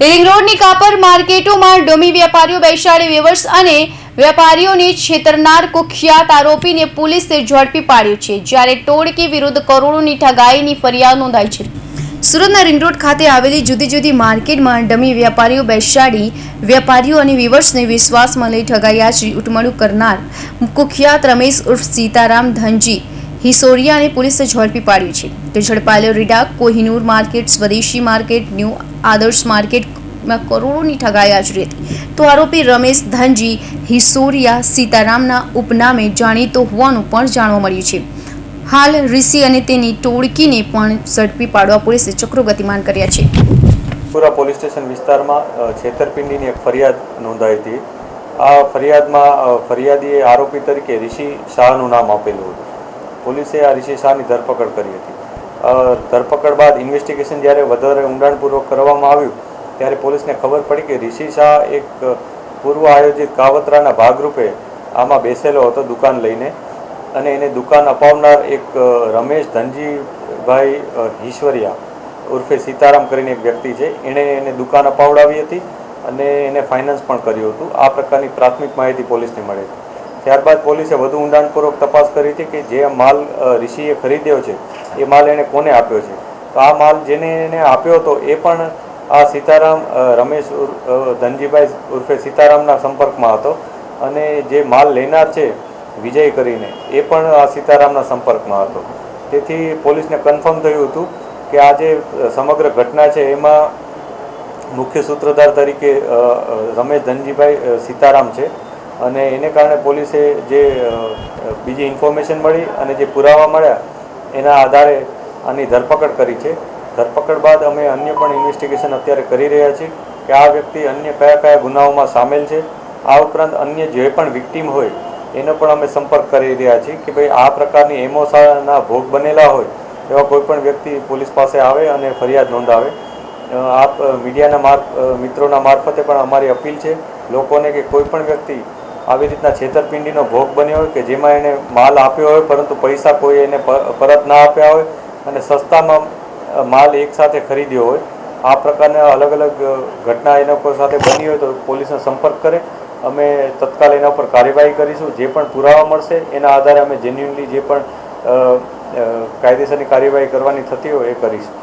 Ring રોડની કાપર માર્કેટોમાં ડોમી વેપારીઓ વૈશાળી વેવર્સ અને વેપારીઓને છેતરનાર કુખ્યાત આરોપીને પોલીસે ઝડપી પાડ્યો છે, જ્યારે ટોળકી વિરુદ્ધ કરોડોની ઠગાઈની ફરિયાદ નોંધાઈ છે. સુરતના રિંગ રોડ ખાતે આવેલી જુદી જુદી માર્કેટમાં ડમી વેપારીઓ બેસાડી વેપારીઓ અને વિવર્સને વિશ્વાસમાં લઈ ઠગાયા ઉટમણું કરનાર કુખ્યાત રમેશ ઉર્ફ સીતારામ ધનજી હિસોરિયાને પોલીસે ઝડપી પાડ્યું છે. તો ઝડપાયેલો રીડા Kohinoor market, Swadeshi market, new Adarsh માર્કેટમાં કરોડોની ઠગાઈ આચરી હતી. તો આરોપી રમેશ ધનજી હિસોરિયા સીતારામના ઉપનામે જાણીતો હોવાનું પણ જાણવા મળ્યું છે. હાલ ઋષિ અને તેની ટોળકીને પણ ઝડપી પાડવા પોલીસે ચક્રો ગતિમાન કર્યા છે. પુરા પોલીસ સ્ટેશન વિસ્તારમાં છેતરપિંડીની એક ફરિયાદ નોંધાઈ હતી. આ ફરિયાદમાં ફરિયાદીએ આરોપી તરીકે ઋષિ શાહનું નામ આપેલું હતું. પોલીસે આ ઋષિ શાહની ધરપકડ કરી હતી. ધરપકડ બાદ ઇન્વેસ્ટિગેશન જ્યારે વધારે ઊંડાણપૂર્વક કરવામાં આવ્યું, ત્યારે પોલીસને ખબર પડી કે રિષિ શાહ એક પૂર્વ આયોજિત કાવતરાના ભાગરૂપે આમાં બેસેલો હતો દુકાન લઈને. અને એને દુકાન અપાવનાર એક રમેશ ધનજીભાઈ ઈશ્વરિયા ઉર્ફે સીતારામ કરીને એક વ્યક્તિ છે. એણે એને દુકાન અપાવડાવી હતી અને એને ફાઇનાન્સ પણ કર્યું હતું. આ પ્રકારની પ્રાથમિક માહિતી પોલીસને મળી હતી. ત્યારબાદ પોલીસે વધુ ઊંડાણપૂર્વક તપાસ કરી હતી કે જે માલ ઋષિએ ખરીદ્યો છે, એ માલ એણે કોને આપ્યો છે? તો આ માલ જેને એને આપ્યો હતો, એ પણ આ સીતારામ રમેશ ધનજીભાઈ ઉર્ફે સીતારામના સંપર્કમાં હતો અને જે માલ લેનાર છે, વિજય કરીને, એ પણ આ સીતારામના સંપર્કમાં હતો. તેથી પોલીસને કન્ફર્મ થયું હતું કે આ જે સમગ્ર ઘટના છે, એમાં મુખ્ય સૂત્રધાર તરીકે રમેશ ધનજીભાઈ સીતારામ છે. અને એને કારણે પોલીસે જે બીજી ઇન્ફોર્મેશન મળી અને જે પુરાવા મળ્યા, એના આધારે આની ધરપકડ કરી છે. ધરપકડ બાદ અમે અન્ય પણ ઇન્વેસ્ટિગેશન અત્યારે કરી રહ્યા છીએ કે આ વ્યક્તિ અન્ય કયા કયા ગુનાઓમાં સામેલ છે. આ ઉપરાંત અન્ય જે પણ વિક્ટીમ હોય, એનો પણ અમે સંપર્ક કરી રહ્યા છીએ કે ભાઈ આ પ્રકારની એમોસાના ભોગ બનેલા હોય, એવા કોઈ પણ વ્યક્તિ પોલીસ પાસે આવે અને ફરિયાદ નોંધાવે. આપ મીડિયાના માર મિત્રોના મારફતે પણ અમારી અપીલ છે. લોકોને કે કોઈ પણ વ્યક્તિ આવી રીતના છેતરપિંડીનો ભોગ બન્યો હોય કે જેમાં એને માલ આપ્યો હોય, પરંતુ પૈસા કોઈ એને પરત ના આપ્યા હોય અને સસ્તામાં માલ એકસાથે ખરીદ્યો હોય, આ પ્રકારના અલગ અલગ ઘટના એના લોકો સાથે બની હોય તો પોલીસનો સંપર્ક કરે. અમે તત્કાલ એના ઉપર કાર્યવાહી કરીશું. જે પણ પુરાવા મળશે, એના આધારે અમે જેન્યુનલી જે પણ કાયદેસરની કાર્યવાહી કરવાની થતી હોય એ કરીશું.